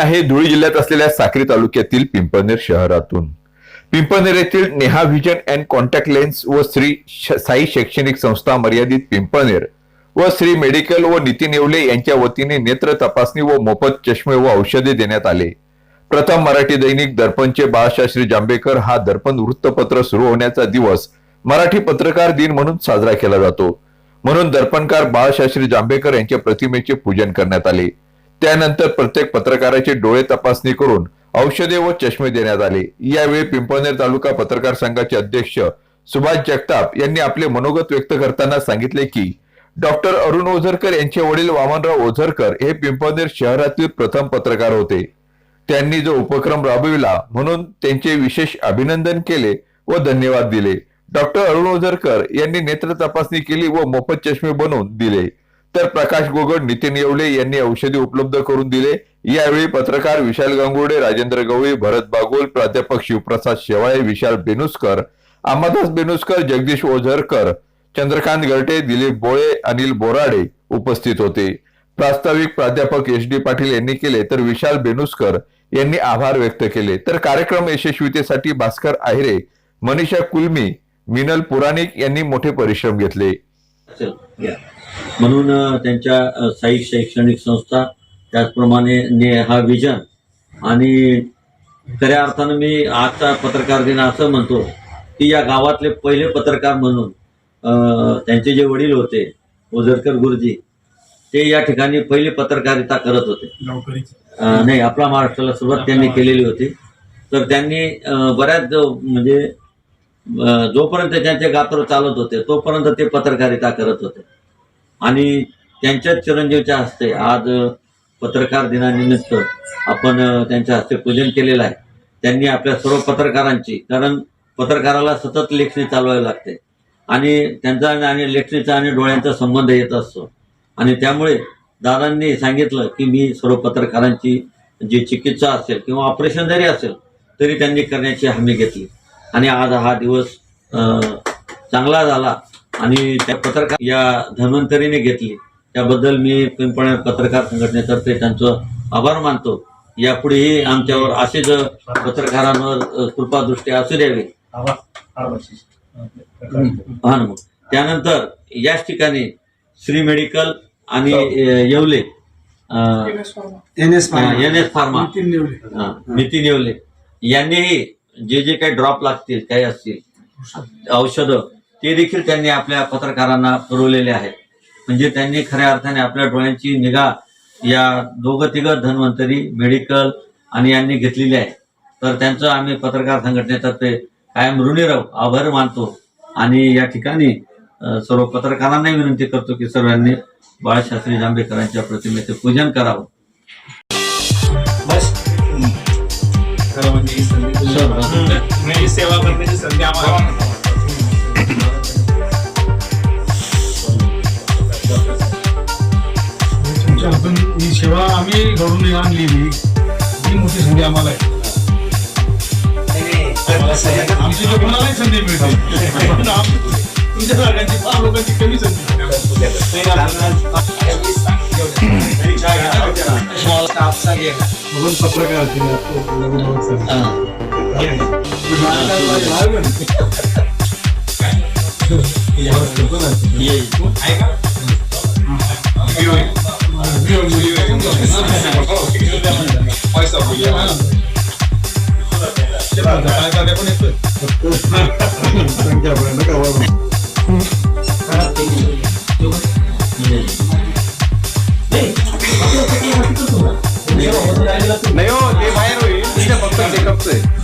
आहे धुळे जिल्ह्यात असलेल्या साक्री तालुक्यातील पिंपळनेर शहरातून. पिंपळनेर येथील Neha vision and contact lens व श्री साई शैक्षणिक संस्था मर्यादित पिंपळनेर व श्री मेडिकल व नितीन येवले यांच्या वतीने नेत्र तपासणी व मोफत चष्मे व औषधे देण्यात आले. प्रथम मराठी दैनिक दर्पणचे बाळशास्त्री जांभेकर हा दर्पण वृत्तपत्र सुरू होण्याचा दिवस मराठी पत्रकार दिन म्हणून साजरा केला जातो. म्हणून दर्पणकार बाळशास्त्री जांभेकर यांच्या प्रतिमेचे पूजन करण्यात आले. त्यानंतर प्रत्येक पत्रकाराचे डोळे तपासणी करून औषधे व चष्मे देण्यात आले. यावेळी पिंपळनेर तालुका पत्रकार संघाचे अध्यक्ष सुभाष जगताप यांनी आपले मनोगत व्यक्त करताना सांगितले की डॉक्टर अरुण ओझरकर यांचे वडील वामनराव ओझरकर हे पिंपळनेर शहरातील प्रथम पत्रकार होते. त्यांनी जो उपक्रम राबविला म्हणून त्यांचे विशेष अभिनंदन केले व धन्यवाद दिले. डॉक्टर अरुण ओझरकर यांनी नेत्र तपासणी केली व मोफत चष्मे बनवून दिले. तर प्रकाश गोगड नितीन येवले यांनी औषधी उपलब्ध करून दिले. यावेळी पत्रकार विशाल गांगुर्डे राजेंद्र गवळी भरत बागोल प्राध्यापक शिवप्रसाद शेवाळे विशाल बेनुसकर अमादास बेनुसकर जगदीश ओझरकर चंद्रकांत गरटे दिलीप बोळे अनिल बोराडे उपस्थित होते. प्रास्ताविक प्राध्यापक एच डी पाटील यांनी केले तर विशाल बेनुसकर यांनी आभार व्यक्त केले. तर कार्यक्रम यशस्वीतेसाठी भास्कर आहिरे मनीषा कुलमी मिनल पुराणिक यांनी मोठे परिश्रम घेतले. म्हणून त्यांच्या साई शैक्षणिक संस्था त्याचप्रमाणे नेहा विजन आणि खऱ्या अर्थानं मी आजचा पत्रकार दिन असं म्हणतो की या गावातले पहिले पत्रकार म्हणून त्यांचे जे वडील होते ओझरकर गुरुजी ते या ठिकाणी पहिली पत्रकारिता करत होते. नाही आपला महाराष्ट्राला सुरुवात त्यांनी केलेली होती. तर त्यांनी बऱ्याच म्हणजे जोपर्यंत त्यांचे गात्र चालत होते तोपर्यंत ते पत्रकारिता करत होते. आणि त्यांच्याच चिरंजीवच्या हस्ते आज पत्रकार दिनानिमित्त आपण त्यांच्या हस्ते पूजन केलेलं आहे. त्यांनी आपल्या सर्व पत्रकारांची कारण पत्रकाराला सतत लेखणी चालवावी लागते. आणि त्यांचा आणि लेखणीचा आणि डोळ्यांचा संबंध येत असतो. आणि त्यामुळे दादांनी सांगितलं की मी सर्व पत्रकारांची जी चिकित्सा असेल किंवा ऑपरेशन जरी असेल तरी त्यांनी करण्याची हमी घेतली. आणि आज हा दिवस चांगला झाला. आणि त्या पत्रकार या धन्वंतरीने घेतली. त्याबद्दल मी पिंपळ पत्रकार संघटनेतर्फे त्यांचं आभार मानतो. यापुढेही आमच्यावर असेच पत्रकारांवर कृपादृष्टी असू द्यावी. हा मग. त्यानंतर याच ठिकाणी श्री मेडिकल आणि Yewale N S N S pharma. हा, नितीन येवले. यांनीही जे जे काही ड्रॉप लागतील काही असतील औषधं ते देखील त्यांनी आपल्या पत्रकारांना पुरवलेले आहेत. म्हणजे त्यांनी खऱ्या अर्थाने आपल्या डोळ्यांची निगा या दोघं तिघं धन्वंतरी मेडिकल आणि यांनी घेतलेली आहे. तर त्यांचं आम्ही पत्रकार संघटनेतर्फे कायम ऋणी राहू आभार मानतो आणि या ठिकाणी सर्व पत्रकारांनाही विनंती करतो की सर्वांनी बाळशास्त्री जांभेकरांच्या प्रतिमेचे पूजन करावं. म्हणजे ही सेवा करण्याची संधी आम्हाला तुमच्या हातून ही सेवा आम्ही घडून आणली ही मोठी संधी आम्हाला आहे. आमची जो कोणालाही संधी मिळते. पण तुमच्या सारख्यांची फार लोकांची कमी संधी. म्हणून पत्रकार हा. ये. नाही हो ते बाहेर होईल तुझ्या फक्त चेकअपचं आहे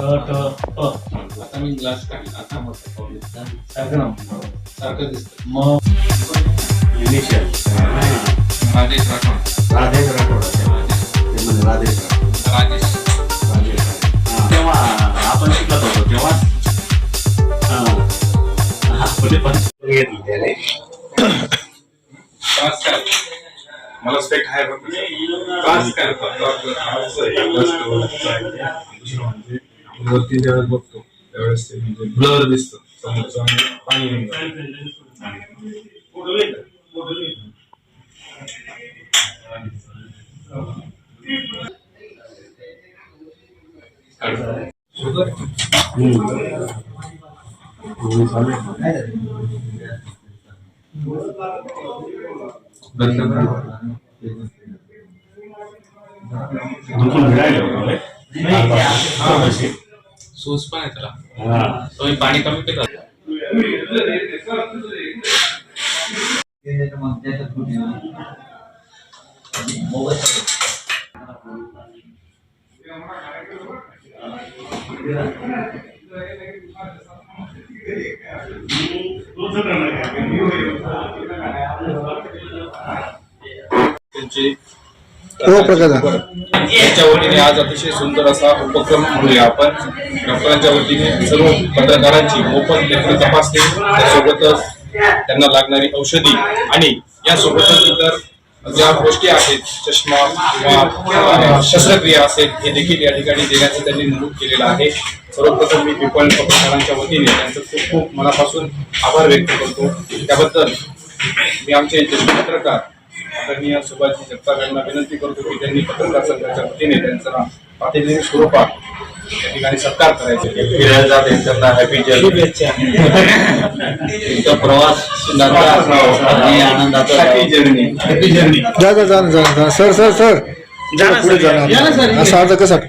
प ट प आता मी ग्लास काढला आता मग सारखं नाव सारखं दिसतं मग इनिशियल राजेश राठोड राधेश राठोड ते म्हणजे राधेश राजेश राजेश तेव्हा आपण शिकत होतो तेव्हा मला स्पेक्ट आहे बघ पास करतो वरती ज्यावेळेस बघतो त्यावेळेस ते म्हणजे ब्लर दिसतं समोरचं आणि पाणी येऊन जातं. भिडायला नाही? हा, अशी. सूस पण आहे त्याला. हा. तुम्ही पाणी कमी पिता. त्यांची त्यांच्या वतीने आज अतिशय सुंदर असा उपक्रम म्हणूया आपण. डॉक्टरांच्या वतीने सर्व पत्रकारांची मोफत लेखन तपासणी त्यासोबतच त्यांना लागणारी औषधी आणि यासोबतच इतर ज्या गोष्टी आहेत चष्मा किंवा शस्त्रक्रिया असेल हे देखील या ठिकाणी देण्याचं त्यांनी नमूद केलेलं आहे. सर्वप्रथम मी पिपळ पत्रकारांच्या वतीने त्यांचं खूप खूप मनापासून आभार व्यक्त करतो. त्याबद्दल मी आमचे ज्येष्ठ पत्रकार आदरणीय सुभाषजी जगताप यांना विनंती करतो की त्यांनी पत्रकार संघाच्या वतीने त्यांचा प्रातिनिधिक स्वरूपात त्या ठिकाणी सत्कार करायचे. फिरायला जाते त्यांना हॅपी जर्नी प्रवास आनंदाचा. जा जा जा जा. Sir sir sir. पुढे जाणार असं अर्ध कसं आहे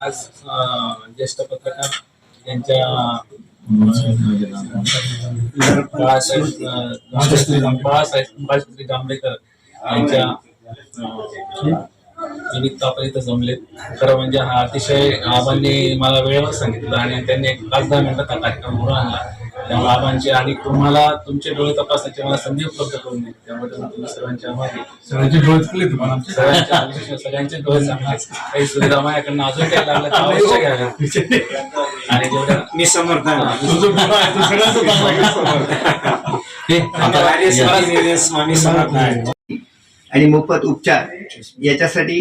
आज अं, ज्येष्ठ पत्रकार त्यांच्या बाळासाहेब बाळासाहेब जांभेकर यांच्या निमित्त आपण इथं जमले खरं म्हणजे हा अतिशय आबांनी मला वेळेवर सांगितलं आणि त्यांनी एक पाच दहा मिनिटात हा कार्यक्रम घडून आणला त्यामुळे आबांचे आणि तुम्हाला तुमचे डोळे तपासण्याची मला संधी उपलब्ध करून दिली. त्यामुळे तुम्ही सर्वांचे आभारी. सगळ्यांचे डोळे चुकले तुम्हाला सगळ्यांच्या विशेष सगळ्यांचे डोळे आहेत. काही सुविधा माझ्याकडनं अजून काही लागलं तर अवश्य घ्याव्या आणि जेवढ्या मी आहे. हे, आता- स्वामी समर्थ आहे. आणि मोफत उपचार याच्यासाठी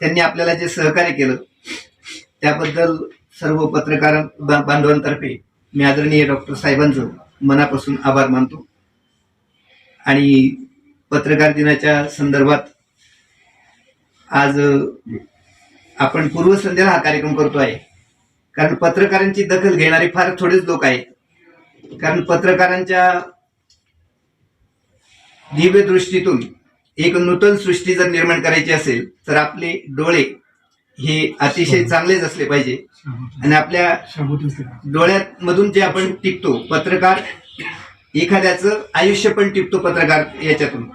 त्यांनी आपल्याला जे सहकार्य केलं त्याबद्दल सर्व पत्रकार बांधवांतर्फे मी आदरणीय डॉक्टर साहेबांचं मनापासून आभार मानतो. आणि पत्रकार दिनाच्या संदर्भात आज आपण पूर्वसंध्येला हा कार्यक्रम करतो आहे. कारण पत्रकारांची दखल घेणारे फार थोडेच लोक आहेत. कारण पत्रकारांच्या दिव्य दृष्टीतून एक नूतन सृष्टी जर निर्माण करायची असेल तर आपले डोळे हे अतिशय चांगलेच असले पाहिजे. आणि आपल्या डोळ्यात मधून जे आपण टिपतो पत्रकार एखाद्याचं आयुष्य पण टिपतो पत्रकार याच्यातून.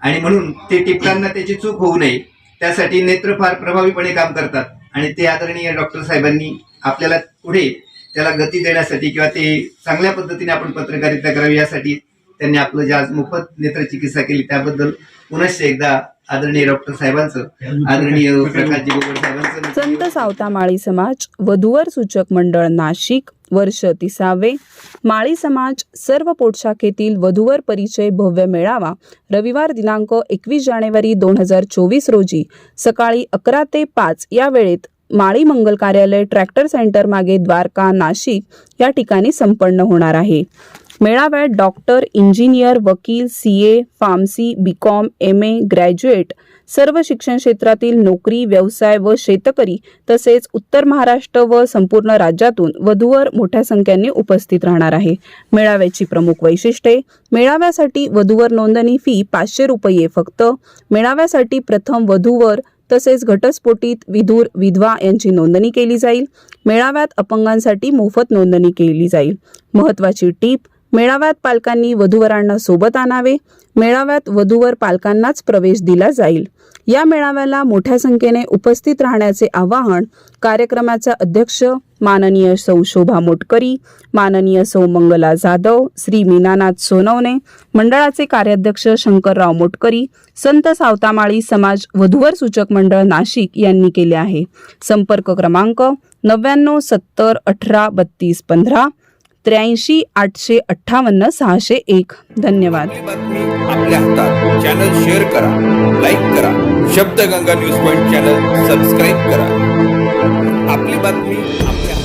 आणि म्हणून ते टिपताना त्याची चूक होऊ नये. त्यासाठी नेत्र फार प्रभावीपणे काम करतात. आणि ते आदरणीय डॉक्टर साहेबांनी आपल्याला पुढे त्याला गती देण्यासाठी किंवा ते चांगल्या पद्धतीने आपण पत्रकारिता करावी यासाठी त्यांनी आपलं जे आज मोफत नेत्रचिकित्सा केली त्याबद्दल पुनश्च एकदा आदरणीय डॉक्टर साहेबांचं आदरणीय प्रकाशजी गोगोड साहेबांचं संत सावता माळी समाज वधूवर सूचक मंडळ नाशिक वर्ष तिसावे. माळी समाज सर्व पोटशाखेतील वधूवर परिचय भव्य मेळावा रविवार दिनांक एकवीस जानेवारी दोन हजार चोवीस रोजी सकाळी अकरा ते पाच या वेळेत माळी मंगल कार्यालय ट्रॅक्टर सेंटर मागे द्वारका नाशिक या ठिकाणी संपन्न होणार आहे. मेळाव्यात डॉक्टर इंजिनियर वकील C A pharmacy B com M A graduate सर्व शिक्षण क्षेत्रातील नोकरी व्यवसाय व शेतकरी तसेच उत्तर महाराष्ट्र व संपूर्ण राज्यातून वधूवर मोठ्या संख्येने उपस्थित राहणार आहे. मेळाव्याची प्रमुख वैशिष्ट्ये मेळाव्यासाठी वधूवर नोंदणी फी पाचशे रुपये फक्त मेळाव्यासाठी प्रथम वधूवर तसेच घटस्फोटीत विधूर विधवा यांची नोंदणी केली जाईल. मेळाव्यात अपंगांसाठी मोफत नोंदणी केली जाईल. महत्त्वाची टीप मेळाव्यात पालकांनी वधूवरांना सोबत आणावे मेळाव्यात वधूवर पालकांनाच प्रवेश दिला जाईल. या मेळाव्याला मोठ्या संख्येने उपस्थित राहण्याचे आवाहन कार्यक्रमाच्या अध्यक्ष माननीय सौ शोभा मोटकरी माननीय सौ मंगला जाधव श्री मीनानाथ सोनवणे मंडळाचे कार्याध्यक्ष शंकरराव मोटकरी संत सावतामाळी समाज वधूवर सूचक मंडळ नाशिक यांनी केले आहे. संपर्क क्रमांक नव्याण्णव सत्तर अठरा बत्तीस पंधरा त्र्याऐंशी आठशे अठ्ठावन्न सहाशे एक. धन्यवाद. आपल्या हातात. चॅनल शेअर करा लाईक करा. Shabdganga news point channel subscribe करा. आपली बातमी आपल्या